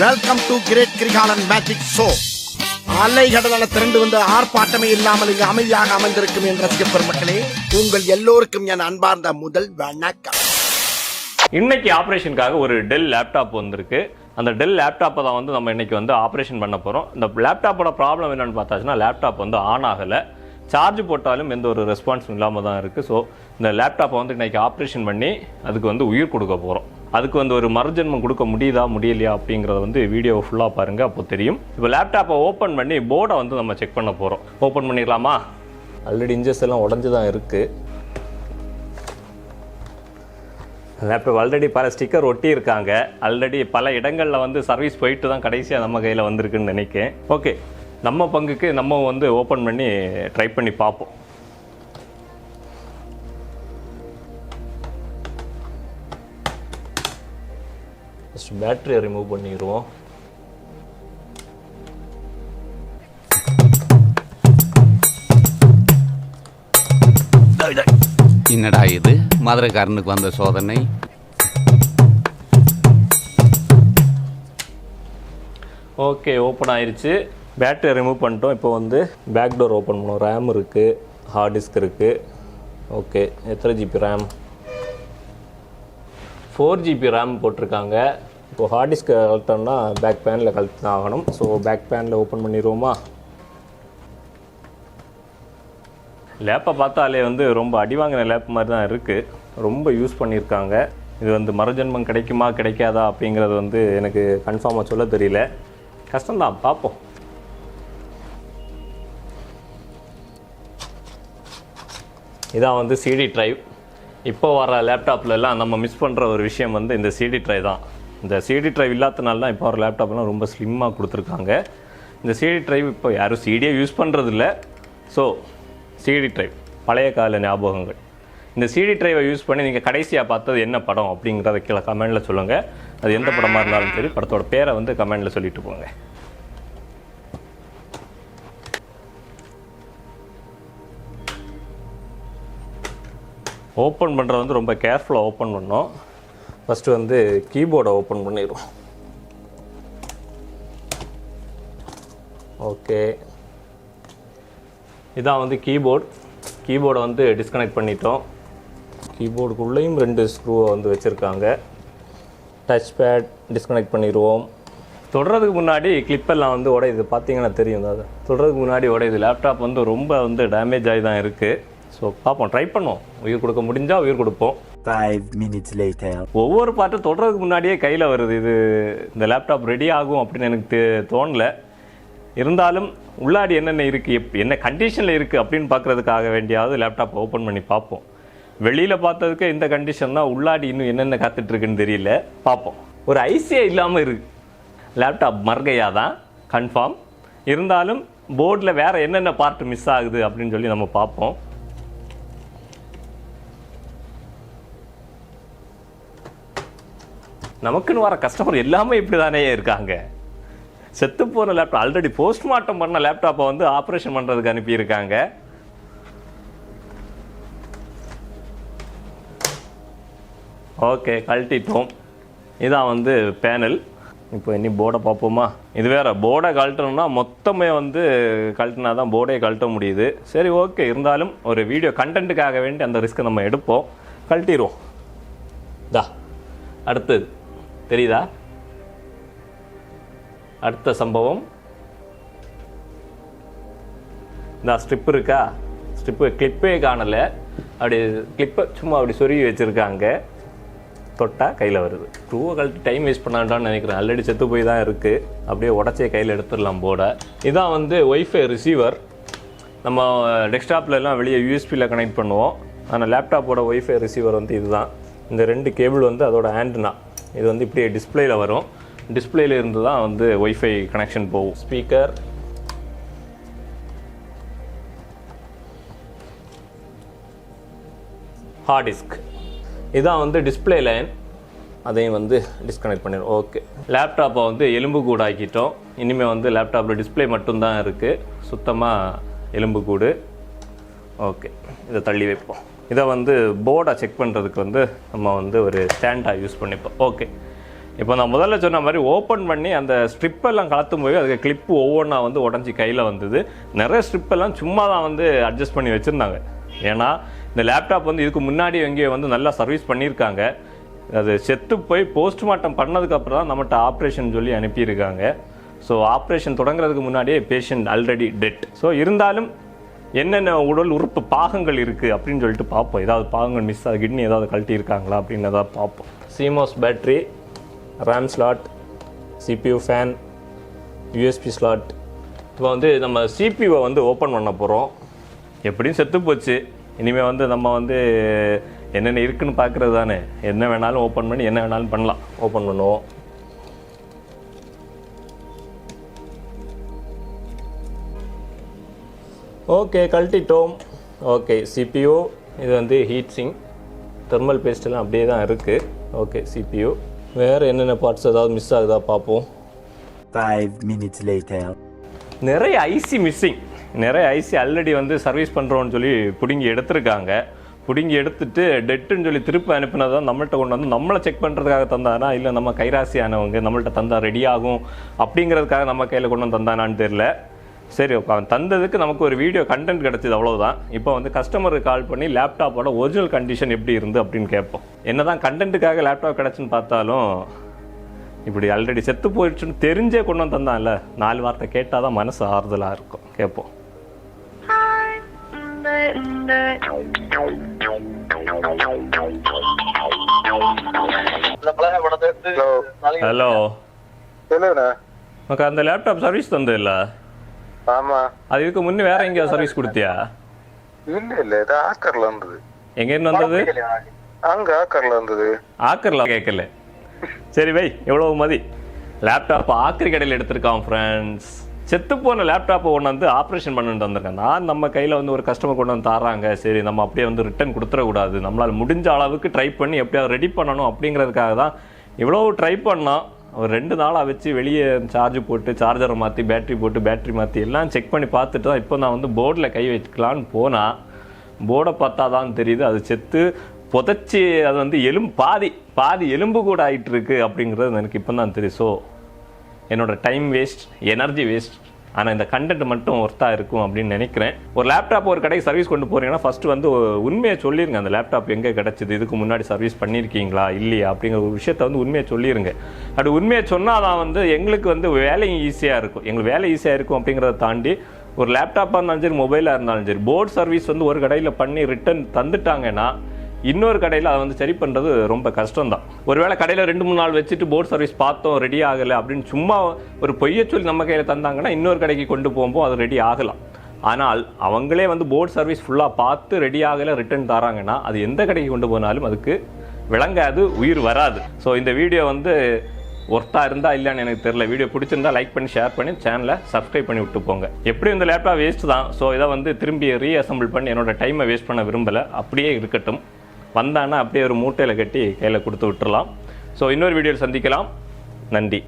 Welcome to great Kirikalan magic show அலைகடலான திரண்டு வந்த ஆர்ப்பாட்டமே இல்லாமல் இங்கு அமைதியாக அமர்ந்திருக்கும் என் ரசிக பெருமக்களே உங்கள் எல்லோருக்கும் என் அன்பார்ந்த முதல் வணக்கம். இன்னைக்கு ஆப்ரேஷனுக்காக ஒரு டெல் லேப்டாப் வந்திருக்கு. அந்த டெல் லேப்டாப்பை தான் வந்து நம்ம இன்னைக்கு வந்து ஆப்ரேஷன் பண்ண போகிறோம் இந்த லேப்டாப்போட ப்ராப்ளம் என்னென்னு பார்த்தாச்சுன்னா லேப்டாப் வந்து ஆன் ஆகலை. சார்ஜ் போட்டாலும் எந்த ஒரு ரெஸ்பான்ஸும் இல்லாமல் தான் இருக்குது ஸோ இந்த லேப்டாப்பை வந்து இன்றைக்கி ஆப்ரேஷன் பண்ணி அதுக்கு வந்து உயிர் கொடுக்க போகிறோம் அதுக்கு வந்து ஒரு மறுஜென்மம் கொடுக்க முடியுதா முடியலையா அப்படிங்கிறத வந்து வீடியோ ஃபுல்லாக பாருங்கள் அப்போ தெரியும். இப்போ லேப்டாப்பை ஓப்பன் பண்ணி போர்டை வந்து நம்ம செக் பண்ண போகிறோம் ஓப்பன் பண்ணிடலாமா? ஆல்ரெடி இன்ஜஸ் எல்லாம் உடஞ்சி தான் இருக்குது லேப்டாப் ஆல்ரெடி பல ஸ்டிக்கர் ஒட்டி இருக்காங்க ஆல்ரெடி பல இடங்களில் வந்து சர்வீஸ் போயிட்டு தான் கடைசியாக நம்ம கையில் வந்திருக்குன்னு நினைக்கிறேன். ஓகே நம்ம பங்குக்கு நம்ம வந்து ஓப்பன் பண்ணி ட்ரை பண்ணி பார்ப்போம். பேட்டரியை ரிமூவ் பண்ணிடுவோம். என்னடா இது? மதுரைக்காரனுக்கு வந்த சோதனை. ஓகே ஓப்பன் ஆயிருச்சு. பேட்டரி ரிமூவ் பண்ணிட்டோம். இப்போ வந்து பேக் டோர் ஓப்பன் பண்ணோம். ரேம் இருக்குது ஹார்ட் டிஸ்க் இருக்குது ஓகே எத்தனை GB RAM four GB RAM போட்டிருக்காங்க. இப்போ ஹார்ட் டிஸ்க் கழட்டோம்னா பேக் பேனில் கழட்டி தான் ஆகணும். ஸோ பேக் பேனில் ஓப்பன் பண்ணிடுவோமா? லேப்பை பார்த்தாலே வந்து ரொம்ப அடி வாங்கின லேப் மாதிரி தான் இருக்குது ரொம்ப யூஸ் பண்ணியிருக்காங்க. இது வந்து மறுஜென்மம் கிடைக்குமா கிடைக்காதா அப்படிங்கிறது வந்து எனக்கு கன்ஃபார்மாக சொல்ல தெரியல. கஷ்டம்தான் பார்ப்போம். இதான் வந்து சிடி ட்ரைவ் இப்போ வர லேப்டாப்லலாம் நம்ம மிஸ் பண்ணுற ஒரு விஷயம் வந்து இந்த சிடி ட்ரைவ் தான். இந்த சிடி ட்ரைவ் இல்லாதனால தான் இப்போ ஒரு லேப்டாப்லாம் ரொம்ப ஸ்லிம்மாக கொடுத்துருக்காங்க. இந்த சிடி ட்ரைவ் இப்போ யாரும் சிடியே யூஸ் பண்ணுறதில்ல ஸோ சிடி ட்ரைவ் பழைய கால ஞாபகங்கள். இந்த சிடி ட்ரைவை யூஸ் பண்ணி நீங்கள் கடைசியாக பார்த்தது என்ன படம் அப்படிங்கிறத கீழே கமெண்டில் சொல்லுங்கள் அது எந்த படமாக இருந்தாலும் சரி படத்தோட பேரை வந்து கமெண்டில் சொல்லிட்டு போங்க. ஓப்பன் பண்ணுறது வந்து ரொம்ப கேர்ஃபுல்லாக ஓப்பன் பண்ணோம் ஃபஸ்ட்டு வந்து கீபோர்டை ஓப்பன் பண்ணிடுவோம். ஓகே இதான் வந்து கீபோர்ட் கீபோர்டை வந்து டிஸ்கனெக்ட் பண்ணிட்டோம். கீபோர்டுக்குள்ளேயும் ரெண்டு ஸ்க்ரூவை வந்து வச்சுருக்காங்க. டச் பேட் டிஸ்கனெக்ட் பண்ணிடுவோம். தொடறதுக்கு முன்னாடி கிளிப்பெல்லாம் வந்து உடையுது. பார்த்தீங்கன்னா தெரியும். அது தொடுறதுக்கு முன்னாடி உடையுது. லேப்டாப் வந்து ரொம்ப வந்து டேமேஜ் ஆகி தான் இருக்குது ஸோ பார்ப்போம். ட்ரை பண்ணுவோம். உயிர் கொடுக்க முடிஞ்சால் உயிர் கொடுப்போம். ஃபைவ் மினிட்ஸ் லேட்டர் ஒவ்வொரு பாட்டும் தொடுறதுக்கு முன்னாடியே கையில் வருது. இது இந்த லேப்டாப் ரெடி ஆகும் அப்படின்னு எனக்கு தோணல. இருந்தாலும் உள்ளாடி என்னென்ன இருக்குது எப் என்ன கண்டிஷனில் இருக்குது அப்படின்னு பார்க்குறதுக்காக வேண்டியாவது லேப்டாப் ஓப்பன் பண்ணி பார்ப்போம். வெளியில் பார்த்ததுக்கு இந்த கண்டிஷன் தான் உள்ளாடி இன்னும் என்னென்ன காத்துட்ருக்குன்னு தெரியல. பார்ப்போம். ஒரு ஐசியே இல்லாமல் இருக்குது லேப்டாப் மர்கையாக தான் கன்ஃபார்ம் இருந்தாலும் போர்டில் வேறு என்னென்ன பார்ட் மிஸ் ஆகுது அப்படின்னு சொல்லி நம்ம பார்ப்போம். நமக்குன்னு வர கஸ்டமர் எல்லாமே இப்படி தானே இருக்காங்க. செத்து போன லேப்டாப் ஆல்ரெடி போஸ்ட்மார்ட்டம் பண்ண லேப்டாப்பை வந்து ஆப்ரேஷன் பண்ணுறதுக்கு அனுப்பியிருக்காங்க. ஓகே கழட்டிட்டோம். இதான் வந்து பேனல் இப்போ இனி போர்டை பார்ப்போமா? இது வேற போர்டை கழட்டணும்னா மொத்தமே வந்து கழட்டினா தான் போர்டே கழட்ட முடியுது. சரி ஓகே இருந்தாலும் ஒரு வீடியோ கண்டென்ட்டுக்காக வேண்டி அந்த ரிஸ்க்கை நம்ம எடுப்போம். கழட்டிடுவோம் தா அடுத்தது. தெரியுதா? அடுத்த சம்பவம். இந்த ஸ்ட்ரிப் இருக்கா? ஸ்ட்ரிப்பு கிளிப்பே காணலை. அப்படி கிளிப்பை சும்மா அப்படி சொருகி வச்சுருக்காங்க. தொட்டா கையில் வருது. ட்ரூவை கழட்டி டைம் வேஸ்ட் பண்ணாண்டான்னு நினைக்கிறேன். ஆல்ரெடி செத்து போய் தான் இருக்குது அப்படியே உடச்சே கையில் எடுத்துடலாம் போட இதான் வந்து ஒய்ஃபை ரிசீவர் நம்ம டெக்ஸ்டாப்லெல்லாம் வெளியே யூஎஸ்பியில் கனெக்ட் பண்ணுவோம். ஆனால் லேப்டாப்போட ஒய்ஃபை ரிசீவர் வந்து இதுதான். இந்த ரெண்டு கேபிள் வந்து அதோட ஆண்டனா இது வந்து இப்படியே டிஸ்பிளேயில் வரும். டிஸ்பிளேல இருந்து தான் வந்து ஒய்ஃபை கனெக்ஷன் போகும். ஸ்பீக்கர் ஹார்ட் டிஸ்க் இதான் வந்து டிஸ்பிளே லைன் அதையும் வந்து டிஸ்கனெக்ட் பண்ணிடுவோம் ஓகே லேப்டாப்பை வந்து எலும்பு கூடு ஆக்கிட்டோம். இனிமேல் வந்து லேப்டாப்பில் டிஸ்பிளே மட்டும்தான் இருக்குது சுத்தமாக எலும்பு கூடு. ஓகே இதை தள்ளி வைப்போம். இதை வந்து போர்டை செக் பண்ணுறதுக்கு வந்து நம்ம வந்து ஒரு ஸ்டாண்டாக யூஸ் பண்ணிப்போம். ஓகே இப்போ நான் முதல்ல சொன்ன மாதிரி ஓப்பன் பண்ணி அந்த ஸ்ட்ரிப்பெல்லாம் கலத்தும் போய் அதுக்கு கிளிப்பு ஒவ்வொன்றா வந்து உடஞ்சி கையில் வந்தது. நிறைய ஸ்ட்ரிப்பெல்லாம் சும்மா தான் வந்து அட்ஜஸ்ட் பண்ணி வச்சுருந்தாங்க. ஏன்னா இந்த லேப்டாப் வந்து இதுக்கு முன்னாடி எங்கேயோ வந்து நல்லா சர்வீஸ் பண்ணியிருக்காங்க. அது செத்து போய் போஸ்ட்மார்ட்டம் பண்ணதுக்கப்புறம் தான் நம்மகிட்ட ஆப்ரேஷன் சொல்லி அனுப்பியிருக்காங்க. ஸோ ஆப்ரேஷன் தொடங்குறதுக்கு முன்னாடியே பேஷண்ட் ஆல்ரெடி டெட் ஸோ இருந்தாலும் என்னென்ன உடல் உறுப்பு பாகங்கள் இருக்குது அப்படின்னு சொல்லிட்டு பார்ப்போம். ஏதாவது பாகங்கள் மிஸ் ஆகுது கிட்னி ஏதாவது கழட்டி இருக்காங்களா அப்படின்னு ஏதாவது பார்ப்போம். CMOS battery RAM slot CPU fan USB slot இப்போ வந்து நம்ம சிபியூவை வந்து ஓப்பன் பண்ண போகிறோம் எப்படியும் செத்து போச்சு. இனிமேல் வந்து நம்ம வந்து என்னென்ன இருக்குன்னு பார்க்குறது தானே. என்ன வேணாலும் ஓப்பன் பண்ணி என்ன வேணாலும் பண்ணலாம். ஓப்பன் பண்ணுவோம். ஓகே கழட்டிட்டோம். ஓகே சிபியூ இது வந்து ஹீட் சிங் தெர்மல் பேஸ்ட் அப்படியே தான் இருக்குது ஓகே சிபியூ வேறு என்னென்ன பார்ட்ஸ் ஏதாவது மிஸ் ஆகுதா பார்ப்போம். Five minutes later. நிறைய ஐசி மிஸ்ஸிங் நிறைய ஐசி ஆல்ரெடி வந்து சர்வீஸ் பண்ணுறோன்னு சொல்லி பிடுங்கி எடுத்திருக்காங்க. பிடுங்கி எடுத்துட்டு டெட்டுன்னு சொல்லி திருப்பி அனுப்பினதை நம்மள்ட்ட கொண்டு வந்து நம்மளை செக் பண்ணுறதுக்காக தந்தானா? இல்லை நம்ம கைராசியானவங்க நம்மள்ட்ட தந்தா ரெடி ஆகும் அப்படிங்கிறதுக்காக நம்ம கையில் கொண்டு வந்து தந்தானான்னு தெரியல. சரி அவன் தந்ததுக்கு நமக்கு ஒரு வீடியோ கண்டென்ட் கிடச்சிது அவ்வளவுதான். இப்போ வந்து கஸ்டமருக்கு கால் பண்ணி லேப்டாப்போட ஒரிஜினல் கண்டிஷன் எப்படி இருந்து அப்படின்னு கேட்போம். என்னதான் கண்டென்ட்டுக்காக லேப்டாப் கிடச்சுன்னு பார்த்தாலும் இப்படி ஆல்ரெடி செத்து போயிடுச்சுன்னு தெரிஞ்சே கொண்டு வந்து தந்தான்ல நாலு வார்த்தை கேட்டால் தான் மனசு ஆறுதலாக இருக்கும். கேட்போம். ஹலோ. அந்த லேப்டாப் சர்வீஸ் தந்ததில்ல ஆமா. அது இதுக்கு முன்னே வேற எங்கேயா சர்வீஸ் கொடுத்தியா? இல்ல இல்ல இது ஆக்கர்ல இருந்தது எங்கேருந்து வந்தது? அங்க ஆக்கர்ல இருந்தது ஆக்கர்ல கேட்கல. சரி வை எவ்வளவு மதி. லேப்டாப் ஆக்கரி கடையில் எடுத்திருக்கான் ஃப்ரெண்ட்ஸ் செத்து போன லேப்டாப்பை கொண்டு வந்து ஆப்ரேஷன் பண்ணிட்டு வந்திருக்கேன். நான் நம்ம கையில் வந்து ஒரு கஸ்டமர் கொண்டு வந்து தராங்க. சரி நம்ம அப்படியே வந்து ரிட்டர்ன் கொடுத்துடக்கூடாது. நம்மளால் முடிஞ்ச அளவுக்கு ட்ரை பண்ணி எப்படியாவது ரெடி பண்ணணும் அப்படிங்கிறதுக்காக தான் இவ்வளோ ட்ரை பண்ணோம் ஒரு ரெண்டு நாளாக வச்சு வெளியே சார்ஜ் போட்டு சார்ஜரை மாற்றி பேட்ரி போட்டு பேட்ரி மாற்றி எல்லாம் செக் பண்ணி பார்த்துட்டு தான் இப்போ நான் வந்து போர்டில் கை வைக்கலான்னு போனால் போர்டை பார்த்தா தான் தெரியுது. அது செத்து புதைச்சி அது வந்து எலும்பு பாதி பாதி எலும்பு கூட ஆகிட்டு இருக்கு அப்படிங்கிறது எனக்கு இப்போ தான் தெரியும். ஸோ என்னோட டைம் வேஸ்ட் எனர்ஜி வேஸ்ட் ஆனால் இந்த கண்டென்ட் மட்டும் ஒர்த்தாக இருக்கும் அப்படின்னு நினைக்கிறேன். ஒரு லேப்டாப் ஒரு கடைக்கு சர்வீஸ் கொண்டு போகிறீங்கன்னா ஃபஸ்ட்டு வந்து உண்மையை சொல்லிருங்க. அந்த லேப்டாப் எங்கே கிடச்சிது? இதுக்கு முன்னாடி சர்வீஸ் பண்ணியிருக்கீங்களா இல்லையா? அப்படிங்கிற ஒரு விஷயத்த வந்து உண்மையை சொல்லிருங்க. அப்படி உண்மையை சொன்னால் தான் வந்து எங்களுக்கு வந்து வேலையும் ஈஸியாக இருக்கும். எங்களுக்கு வேலை ஈஸியாக இருக்கும் அப்படிங்கிறத தாண்டி ஒரு லேப்டாப்பாக இருந்தாலும் சரி மொபைலாக இருந்தாலும் சரி போர்டு சர்வீஸ் வந்து ஒரு கடையில் பண்ணி ரிட்டர்ன் தந்துட்டாங்கன்னா இன்னொரு கடையில் அதை வந்து சரி பண்ணுறது ரொம்ப கஷ்டம் தான் ஒருவேளை கடையில் ரெண்டு மூணு நாள் வச்சுட்டு போர்ட் சர்வீஸ் பார்த்தோம் ரெடி ஆகலை அப்படின்னு சும்மா ஒரு பொய்ய சொல்லி நம்ம கையில் தந்தாங்கன்னா இன்னொரு கடைக்கு கொண்டு போகும்போது அது ரெடி ஆகலாம். ஆனால் அவங்களே வந்து போர்ட் சர்வீஸ் ஃபுல்லாக பார்த்து ரெடி ஆகலை ரிட்டர்ன் தராங்கன்னா அது எந்த கடைக்கு கொண்டு போனாலும் அதுக்கு விளங்காது உயிர் வராது. ஸோ இந்த வீடியோ வந்து ஒர்த்தாக இருந்தா இல்லைன்னு எனக்கு தெரியல. வீடியோ பிடிச்சிருந்தா லைக் பண்ணி ஷேர் பண்ணி சேனலை சப்ஸ்கிரைப் பண்ணி விட்டு போங்க. எப்படி இந்த லேப்டாப் வேஸ்ட் தான்? ஸோ இதை வந்து திரும்பி ரீஅசம்பிள் பண்ணி என்னோட டைமை வேஸ்ட் பண்ண விரும்பலை. அப்படியே இருக்கட்டும். வந்தான்னா அப்படியே ஒரு மூட்டையில் கட்டி கையில் கொடுத்து விட்டுறலாம். ஸோ இன்னொரு வீடியோவில் சந்திக்கலாம். நன்றி.